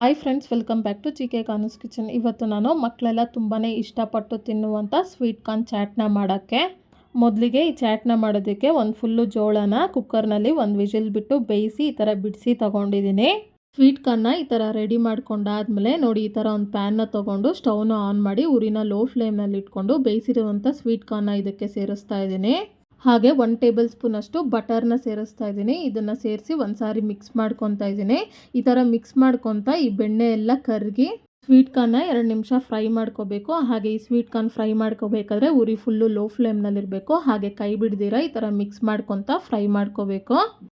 Hi friends welcome back to G K ಕಾನೂಸ್ kitchen ಇವತ್ತು ನಾನು ಮಕ್ಕಳೆಲ್ಲ ತುಂಬಾ ಇಷ್ಟಪಟ್ಟು ತಿನ್ನುವಂಥ ಸ್ವೀಟ್ ಕಾರ್ನ್ ಚಾಟ್ನ ಮಾಡೋಕ್ಕೆ. ಮೊದಲಿಗೆ ಈ ಚಾಟ್ನ ಮಾಡೋದಕ್ಕೆ ಒಂದು ಫುಲ್ಲು ಜೋಳನ ಕುಕ್ಕರ್ನಲ್ಲಿ ಒಂದು ವಿಜಿಲ್ ಬಿಟ್ಟು ಬೇಯಿಸಿ ಈ ಥರ ಬಿಡಿಸಿ ತೊಗೊಂಡಿದ್ದೀನಿ. ಸ್ವೀಟ್ ಕಾರ್ನ ಈ ಥರ ರೆಡಿ ಮಾಡ್ಕೊಂಡಾದ್ಮೇಲೆ ನೋಡಿ ಈ ಥರ ಒಂದು ಪ್ಯಾನ್ನ ತೊಗೊಂಡು ಸ್ಟವ್ನ ಆನ್ ಮಾಡಿ ಊರಿನ ಲೋ ಫ್ಲೇಮ್ನಲ್ಲಿ ಇಟ್ಕೊಂಡು ಬೇಯಿಸಿರುವಂಥ ಸ್ವೀಟ್ ಕಾರ್ನ ಇದಕ್ಕೆ ಸೇರಿಸ್ತಾ ಇದ್ದೀನಿ. ಹಾಗೆ ಒನ್ ಟೇಬಲ್ ಸ್ಪೂನ್ ಅಷ್ಟು ಬಟರ್ನ ಸೇರಿಸ್ತಾ ಇದ್ದೀನಿ. ಇದನ್ನು ಸೇರಿಸಿ ಒಂದು ಸಾರಿ ಮಿಕ್ಸ್ ಮಾಡ್ಕೊತಾ ಇದ್ದೀನಿ. ಈ ಥರ ಮಿಕ್ಸ್ ಮಾಡ್ಕೊತಾ ಈ ಬೆಣ್ಣೆ ಎಲ್ಲ ಕರಗಿ ಸ್ವೀಟ್ ಕಾರ್ನ ಎರಡು ನಿಮಿಷ ಫ್ರೈ ಮಾಡ್ಕೋಬೇಕು. ಹಾಗೆ ಈ ಸ್ವೀಟ್ ಕಾರ್ನ್ ಫ್ರೈ ಮಾಡ್ಕೋಬೇಕಾದ್ರೆ ಉರಿ ಫುಲ್ಲು ಲೋ ಫ್ಲೇಮ್ನಲ್ಲಿರಬೇಕು ಹಾಗೆ ಕೈ ಬಿಡ್ದಿರ ಈ ಥರ ಮಿಕ್ಸ್ ಮಾಡ್ಕೊತಾ ಫ್ರೈ ಮಾಡ್ಕೋಬೇಕು.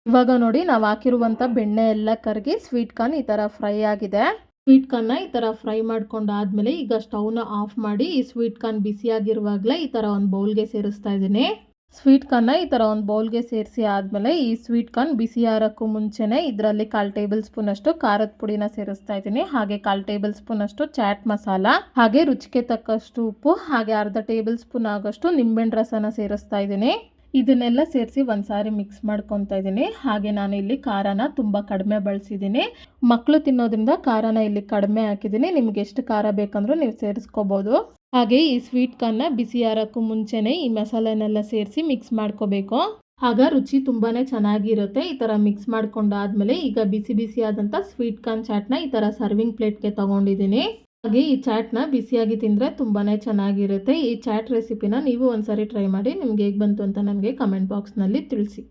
ಇವಾಗ ನೋಡಿ ನಾವು ಹಾಕಿರುವಂಥ ಬೆಣ್ಣೆ ಎಲ್ಲ ಕರಗಿ ಸ್ವೀಟ್ ಕಾರ್ನ್ ಈ ಥರ ಫ್ರೈ ಆಗಿದೆ. ಸ್ವೀಟ್ ಕಾರ್ನ ಈ ಥರ ಫ್ರೈ ಮಾಡ್ಕೊಂಡಾದ್ಮೇಲೆ ಈಗ ಸ್ಟವ್ನ ಆಫ್ ಮಾಡಿ ಈ ಸ್ವೀಟ್ ಕಾರ್ನ್ ಬಿಸಿಯಾಗಿರುವಾಗಲೇ ಈ ಥರ ಒಂದು ಬೌಲ್ಗೆ ಸೇರಿಸ್ತಾ ಇದ್ದೀನಿ. ಸ್ವೀಟ್ ಕಾರ್ನ ಈ ಥರ ಒಂದು ಬೌಲ್ಗೆ ಸೇರಿಸಿ ಆದಮೇಲೆ ಈ ಸ್ವೀಟ್ ಕಾರ್ನ್ ಬಿಸಿ ಆರೋಕ್ಕೂ ಮುಂಚೆನೇ ಇದರಲ್ಲಿ ಕಾಲು ಟೇಬಲ್ ಸ್ಪೂನ್ ಅಷ್ಟು ಖಾರದ ಪುಡಿನ ಸೇರಿಸ್ತಾ ಇದ್ದೀನಿ. ಹಾಗೆ ಕಾಲು ಟೇಬಲ್ ಸ್ಪೂನ್ ಅಷ್ಟು ಚಾಟ್ ಮಸಾಲ, ಹಾಗೆ ರುಚಿಗೆ ತಕ್ಕಷ್ಟು ಉಪ್ಪು, ಹಾಗೆ ಅರ್ಧ ಟೇಬಲ್ ಸ್ಪೂನ್ ಆಗೋಷ್ಟು ನಿಂಬೆಹಣ್ಣು ರಸನ ಸೇರಿಸ್ತಾ ಇದ್ದೀನಿ. ಇದನ್ನೆಲ್ಲ ಸೇರಿಸಿ ಒಂದ್ಸಾರಿ ಮಿಕ್ಸ್ ಮಾಡ್ಕೊತಾ ಇದ್ದೀನಿ. ಹಾಗೆ ನಾನು ಇಲ್ಲಿ ಖಾರನ ತುಂಬ ಕಡಿಮೆ ಬಳಸಿದ್ದೀನಿ. ಮಕ್ಕಳು ತಿನ್ನೋದ್ರಿಂದ ಖಾರನ ಇಲ್ಲಿ ಕಡಿಮೆ ಹಾಕಿದ್ದೀನಿ. ನಿಮ್ಗೆ ಎಷ್ಟು ಖಾರ ಬೇಕಂದ್ರೂ ನೀವು ಸೇರಿಸ್ಕೋಬೋದು. ಹಾಗೆ ಈ ಸ್ವೀಟ್ ಕಾರ್ನ ಬಿಸಿ ಆರೋಕ್ಕೂ ಮುಂಚೆನೇ ಈ ಮಸಾಲೆನೆಲ್ಲ ಸೇರಿಸಿ ಮಿಕ್ಸ್ ಮಾಡ್ಕೋಬೇಕು. ಆಗ ರುಚಿ ತುಂಬಾ ಚೆನ್ನಾಗಿರುತ್ತೆ. ಈ ಥರ ಮಿಕ್ಸ್ ಮಾಡ್ಕೊಂಡಾದ್ಮೇಲೆ ಈಗ ಬಿಸಿ ಬಿಸಿ ಆದಂಥ ಸ್ವೀಟ್ ಕಾರ್ನ್ ಚಾಟ್ನ ಈ ಥರ ಸರ್ವಿಂಗ್ ಪ್ಲೇಟ್ಗೆ ತೊಗೊಂಡಿದ್ದೀನಿ. ಹಾಗೆ ಈ ಚಾಟ್ನ ಬಿಸಿಯಾಗಿ ತಿಂದರೆ ತುಂಬಾ ಚೆನ್ನಾಗಿರುತ್ತೆ. ಈ ಚಾಟ್ ರೆಸಿಪಿನ ನೀವು ಒಂದ್ಸರಿ ಟ್ರೈ ಮಾಡಿ ನಿಮ್ಗೆ ಹೇಗೆ ಬಂತು ಅಂತ ನನಗೆ ಕಮೆಂಟ್ ಬಾಕ್ಸ್ನಲ್ಲಿ ತಿಳಿಸಿ.